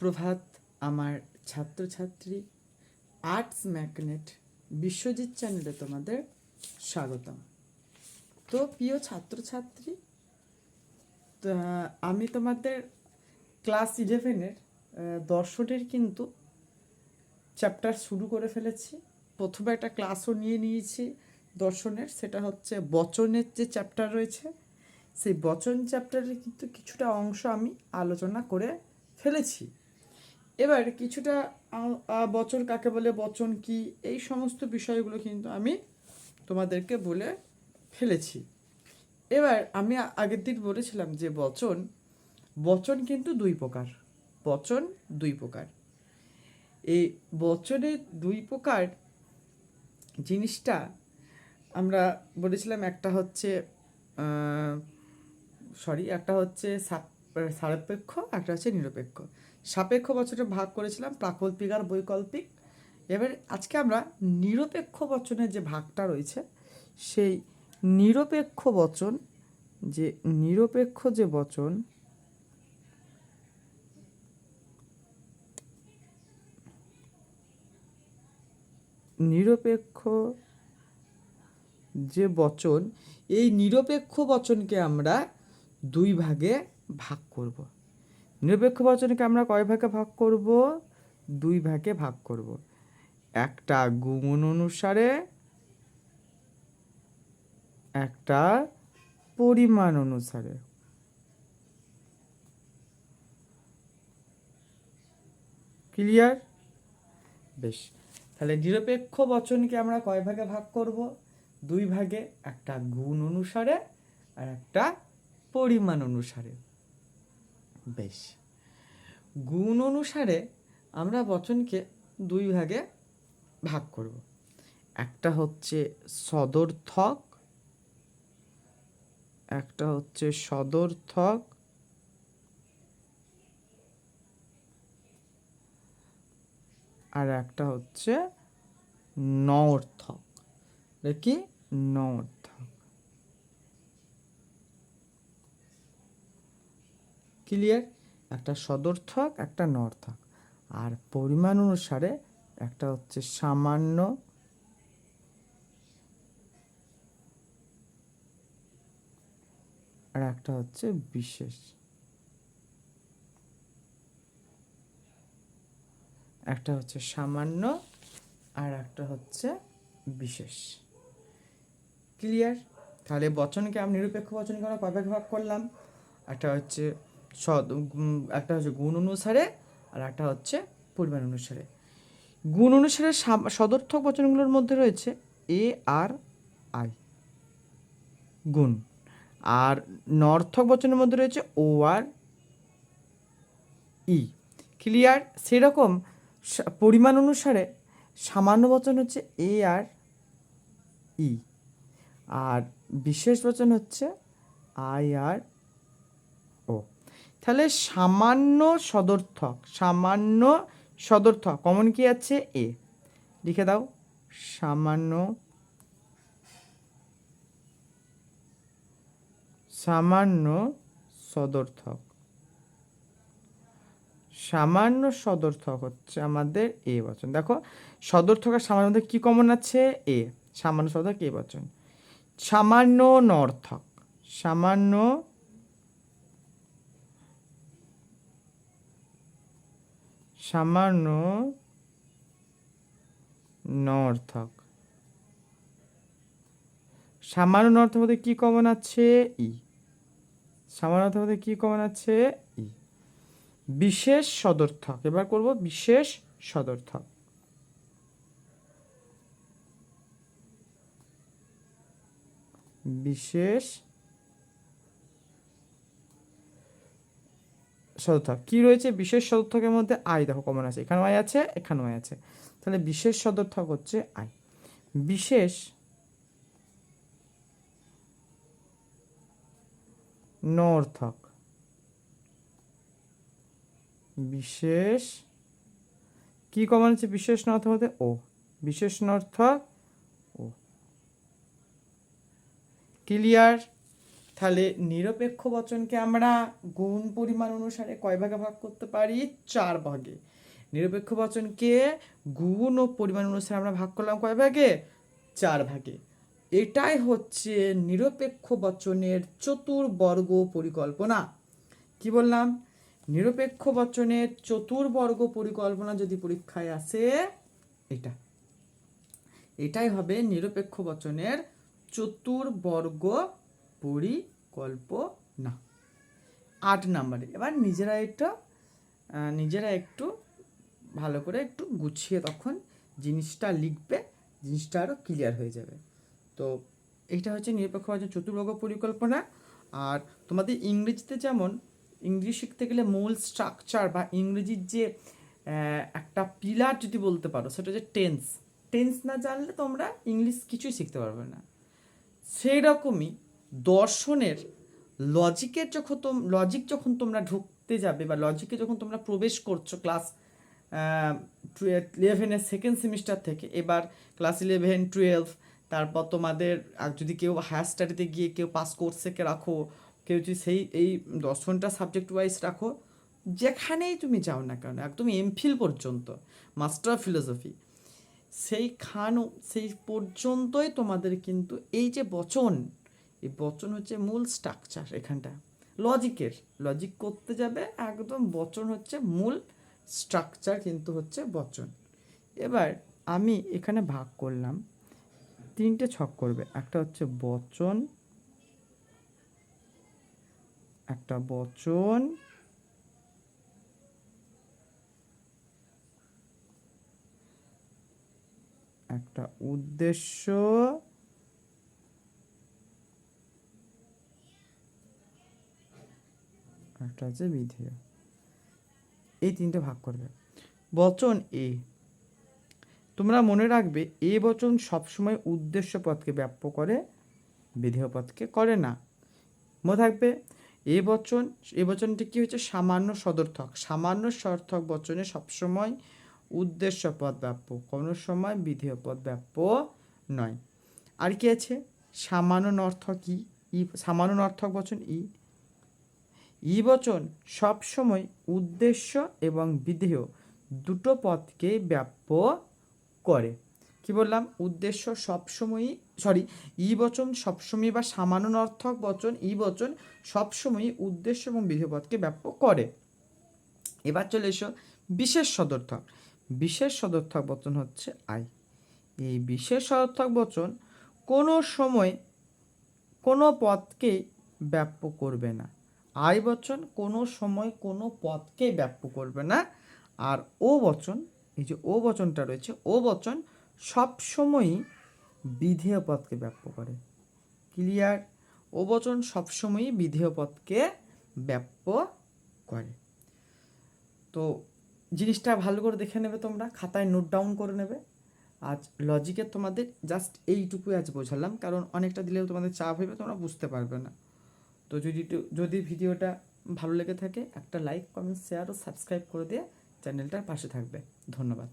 প্রভাত আমার ছাত্রছাত্রী, arts magnet Biswajit চ্যানেলে তোমাদের স্বাগতম। তো প্রিয় ছাত্রছাত্রী আমি তোমাদের ক্লাস ইলেভেনের দর্শনের কিন্তু চ্যাপ্টার শুরু করে ফেলেছি। প্রথমে একটা ক্লাসও নিয়ে নিয়েছি দর্শনের, সেটা হচ্ছে বচনের যে চ্যাপ্টার রয়েছে, সেই বচন চ্যাপ্টারের কিন্তু কিছুটা অংশ আমি আলোচনা করে ফেলেছি। এবার কিছুটা বচন কাকে বলে, বচন কি, এই সমস্ত বিষয়গুলো কিন্তু আমি তোমাদেরকে বলে ফেলেছি। এবার আমি আগের দিন বলেছিলাম যে বচন বচন কিন্তু দুই প্রকার, বচন দুই প্রকার। এই বচনের দুই প্রকার জিনিসটা আমরা বলেছিলাম, একটা হচ্ছে সরি একটা হচ্ছে সাপেক্ষ একটা হচ্ছে নিরপেক্ষ। সাপেক্ষ বচনে ভাগ করেছিলাম প্রাকল্পিক আর বৈকল্পিক। এবার আজকে আমরা নিরপেক্ষ বচনের যে ভাগটা রয়েছে, সেই নিরপেক্ষ বচন, যে নিরপেক্ষ যে বচন, নিরপেক্ষ যে বচন, এই নিরপেক্ষ বচনকে আমরা দুই ভাগে ভাগ করব। নিরপেক্ষ বচনকে আমরা কয় ভাগে ভাগ করব? দুই ভাগে ভাগ করব। একটা গুণ অনুসারে, একটা পরিমাণ অনুসারে। ক্লিয়ার? বেশ। তাহলে নিরপেক্ষ বচনকে আমরা কয় ভাগে ভাগ করব? দুই ভাগে, একটা গুণ অনুসারে আর একটা পরিমাণ অনুসারে। বেশ। গুণ অনুসারে আমরা বচনকে দুই ভাগে ভাগ করব। একটা হচ্ছে সদর্থক, একটা হচ্ছে সদর্থক, আর একটা হচ্ছে নর্থক। দেখি নর্থক ক্লিয়ার একটা সদর্থক একটা নর্থক আর পরিমাণ অনুসারে একটা হচ্ছে সামান্য আর একটা হচ্ছে বিশেষ। একটা হচ্ছে সামান্য আর একটা হচ্ছে বিশেষ। ক্লিয়ার তাহলে বচনকে আমি নিরপেক্ষ বচনকে আমরা ভাগে ভাগ করলাম? একটা হচ্ছে সদ একটা হচ্ছে গুণ অনুসারে আর একটা হচ্ছে পরিমাণ অনুসারে। গুণ অনুসারে সদর্থক বচনগুলোর মধ্যে রয়েছে এ, আর, আই। গুণ। আর নর্থক বচনের মধ্যে রয়েছে ও, আর, ই। ক্লিয়ার? সেরকম পরিমাণ অনুসারে সামান্য বচন হচ্ছে এ, আর, ই। আর বিশেষ বচন হচ্ছে আই, আর তাহলে সামান্য সদর্থক সামান্য সদর্থক কমন কি আছে? এ লিখে দাও, সামান্য সামান্য সদর্থক। সামান্য সদর্থক হচ্ছে আমাদের এ বচন। দেখো, সদর্থক আর সামান্য মধ্যে কি কমন আছে? এ সামান্য সদর্থক এ বচন। সামান্য নর্থক সামান্য সামান্য নর্থক। সামান্য নর্থক মধ্যে কি কমন আছে? ই। সামান্য নর্থক মধ্যে কি কমন আছে? ই। বিশেষ সদর্থক। এবার করব বিশেষ সদর্থক। বিশেষ সদর্থক কি রয়েছে? বিশেষ সদর্থকের মধ্যে আই দেখো কমন আছে। এখানেও আই আছে, এখানেও আই আছে। তাহলে বিশেষ সদর্থক হচ্ছে আই বিশেষ নর্থক। বিশেষ কি কমন আছে? বিশেষ নর্থক মধ্যে ও বিশেষ নর্থক ও ক্লিয়ার তাহলে নিরপেক্ষ বচনকে আমরা গুণ পরিমাণ অনুসারে কয় ভাগে ভাগ করতে পারি? চার ভাগে। নিরপেক্ষ বচনকে গুণ ও পরিমাণ অনুসারে আমরা ভাগ করলাম কয় ভাগে? চার ভাগে। এটাই হচ্ছে নিরপেক্ষ বচনের চতুর্বর্গ পরিকল্পনা। কি বললাম? নিরপেক্ষ বচনের চতুর্বর্গ পরিকল্পনা যদি পরীক্ষায় আসে, এটা। এটাই হবে নিরপেক্ষ বচনের চতুর্বর্গ পরিকল্পনা। আট নাম্বারে। এবার নিজেরা একটু নিজেরা একটু ভালো করে একটু গুছিয়ে তখন জিনিসটা লিখবে, জিনিসটা আরও ক্লিয়ার হয়ে যাবে। তো এইটা হচ্ছে নিরপেক্ষ বচন চতুর্বর্গ পরিকল্পনা। আর তোমাদের ইংরেজিতে যেমন, ইংরেজি শিখতে গেলে মূল স্ট্রাকচার বা ইংরেজির যে একটা পিলার যদি বলতে পারো, সেটা হচ্ছে টেন্স টেন্স না জানলে তোমরা ইংলিশ কিছুই শিখতে পারবে না। সেই রকমই দর্শনের লজিকের যখন তোম, লজিক যখন তোমরা ঢুকতে যাবে বা লজিকে যখন তোমরা প্রবেশ করছ ক্লাস ইলেভেনের সেকেন্ড সেমিস্টার থেকে, এবার ক্লাস ইলেভেন টুয়েলভ তারপর তোমাদের যদি কেউ হায়ার স্টাডিতে গিয়ে কেউ পাস কোর্সে কে রাখো, কেউ যদি সেই, এই দর্শনটা সাবজেক্ট ওয়াইজ রাখো, যেখানেই তুমি যাও না কেন, একদম এমফিল পর্যন্ত মাস্টার ফিলোসফি সেই খান সেই পর্যন্তই তোমাদের কিন্তু এই যে বচন এই বচন হচ্ছে মূল স্ট্রাকচার এখানটা। লজিকের লজিক করতে যাবে, একদম বচন হচ্ছে মূল স্ট্রাকচার কিন্তু হচ্ছে বচন। এবার আমি এখানে ভাগ করলাম। তিনটে ছক করবে, একটা হচ্ছে বচন, একটা বচন, একটা উদ্দেশ্য একটা হচ্ছে বিধেয় এই তিনটে ভাগ করবে। বচন এ। তোমরা মনে রাখবে, এ বচন সবসময় উদ্দেশ্য পদকে ব্যাপ্য করে, বিধেয় পদকে করে না। মনে থাকবে, এ বচন, এ বচনটি কী হচ্ছে? সামান্য সদর্থক। সামান্য সদর্থক বচনে সবসময় উদ্দেশ্য পদ ব্যাপ্য, কোনো সময় বিধেয় পদ ব্যাপ্য নয়। আর কি আছে? সামান্য অর্থক ই ই, সামান্য অর্থক বচন ই। ই বচন সবসময় উদ্দেশ্য এবং বিধেয় দুটো পদকে ব্যাপ্য করে। কি বললাম? উদ্দেশ্য সবসময়ই সরি ই বচন সবসময় বা সামান্য অর্থক বচন, ই বচন সবসময়ই উদ্দেশ্য এবং বিধেয় পদকে ব্যাপ্য করে। এবার চলে এসো বিশেষ সদর্থক। বিশেষ সদর্থক বচন হচ্ছে আই। এই বিশেষ সদর্থক বচন কোনো সময় কোনো পদকে ব্যাপ্য করবে না। আই বচন কোনো সময় কোনো পদকে ব্যাপ্য করবে না। আর ও বচন, এই যে ও বচনটা রয়েছে, ও বচন সব সময়ই বিধেয় পদকে ব্যাপ্য করে। ক্লিয়ার ও বচন সবসময়ই বিধেয় পদকে ব্যাপ্য করে। তো জিনিসটা ভালো করে দেখে নেবে তোমরা, খাতায় নোট ডাউন করে নেবে। আজ লজিকের তোমাদের জাস্ট এইটুকুই আজ বোঝালাম, কারণ অনেকটা দিলেও তোমাদের চাপ হইবে, তোমরা বুঝতে পারবে না। তো যদি যদি ভিডিওটা ভালো লেগে থাকে, একটা লাইক কমেন্ট শেয়ার ও সাবস্ক্রাইব করে দিয়ে চ্যানেলটার পাশে থাকবে। ধন্যবাদ।